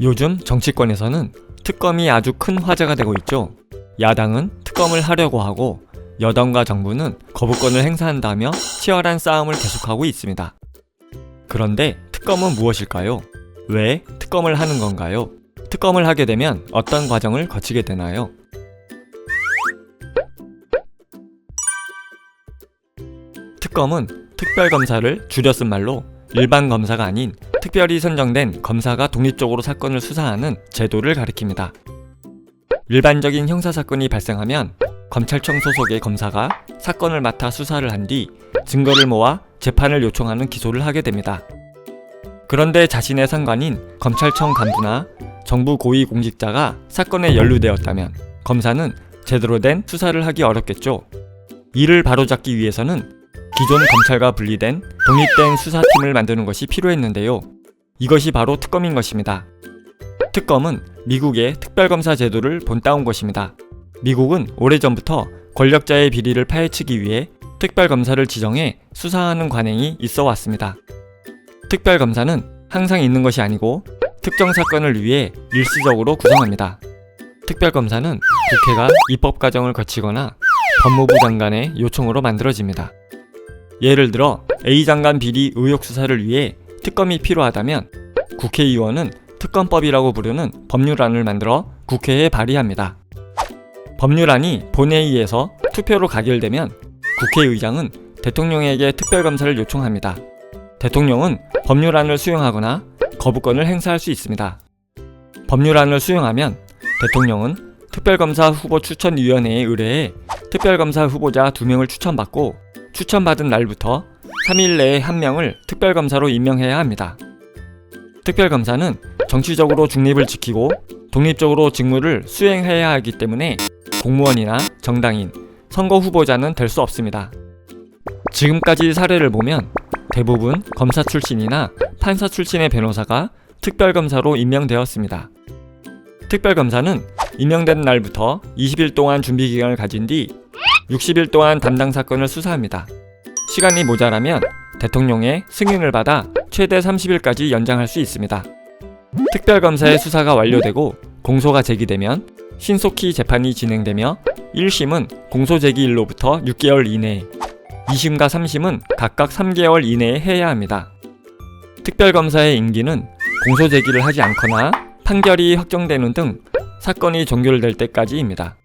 요즘 정치권에서는 특검이 아주 큰 화제가 되고 있죠. 야당은 특검을 하려고 하고 여당과 정부는 거부권을 행사한다며 치열한 싸움을 계속하고 있습니다. 그런데 특검은 무엇일까요? 왜 특검을 하는 건가요? 특검을 하게 되면 어떤 과정을 거치게 되나요? 특검은 특별검사를 쓴 말로 일반 검사가 아닌 특별히 선정된 검사가 독립적으로 사건을 수사하는 제도를 가리킵니다. 일반적인 형사사건이 발생하면 검찰청 소속의 검사가 사건을 맡아 수사를 한 뒤 증거를 모아 재판을 요청하는 기소를 하게 됩니다. 그런데 자신의 상관인 검찰청 간부나 정부 고위공직자가 사건에 연루되었다면 검사는 제대로 된 수사를 하기 어렵겠죠. 이를 바로잡기 위해서는 기존 검찰과 분리된 독립된 수사팀을 만드는 것이 필요했는데요. 이것이 바로 특검인 것입니다. 특검은 미국의 특별검사 제도를 본따온 것입니다. 미국은 오래전부터 권력자의 비리를 파헤치기 위해 특별검사를 지정해 수사하는 관행이 있어 왔습니다. 특별검사는 항상 있는 것이 아니고 특정 사건을 위해 일시적으로 구성합니다. 특별검사는 국회가 입법 과정을 거치거나 법무부 장관의 요청으로 만들어집니다. 예를 들어 A 장관 비리 의혹 수사를 위해 특검이 필요하다면 국회의원은 특검법이라고 부르는 법률안을 만들어 국회에 발의합니다. 법률안이 본회의에서 투표로 가결되면 국회의장은 대통령에게 특별검사를 요청합니다. 대통령은 법률안을 수용하거나 거부권을 행사할 수 있습니다. 법률안을 수용하면 대통령은 특별검사 후보 추천위원회에 의뢰해 특별검사 후보자 2명을 추천받고 추천받은 날부터 3일 내에 한 명을 특별검사로 임명해야 합니다. 특별검사는 정치적으로 중립을 지키고 독립적으로 직무를 수행해야 하기 때문에 공무원이나 정당인, 선거 후보자는 될 수 없습니다. 지금까지 사례를 보면 대부분 검사 출신이나 판사 출신의 변호사가 특별검사로 임명되었습니다. 특별검사는 임명된 날부터 20일 동안 준비 기간을 가진 뒤 60일 동안 담당 사건을 수사합니다. 시간이 모자라면 대통령의 승인을 받아 최대 30일까지 연장할 수 있습니다. 특별검사의 수사가 완료되고 공소가 제기되면 신속히 재판이 진행되며 1심은 공소 제기일로부터 6개월 이내에 2심과 3심은 각각 3개월 이내에 해야 합니다. 특별검사의 임기는 공소 제기를 하지 않거나 판결이 확정되는 등 사건이 종결될 때까지입니다.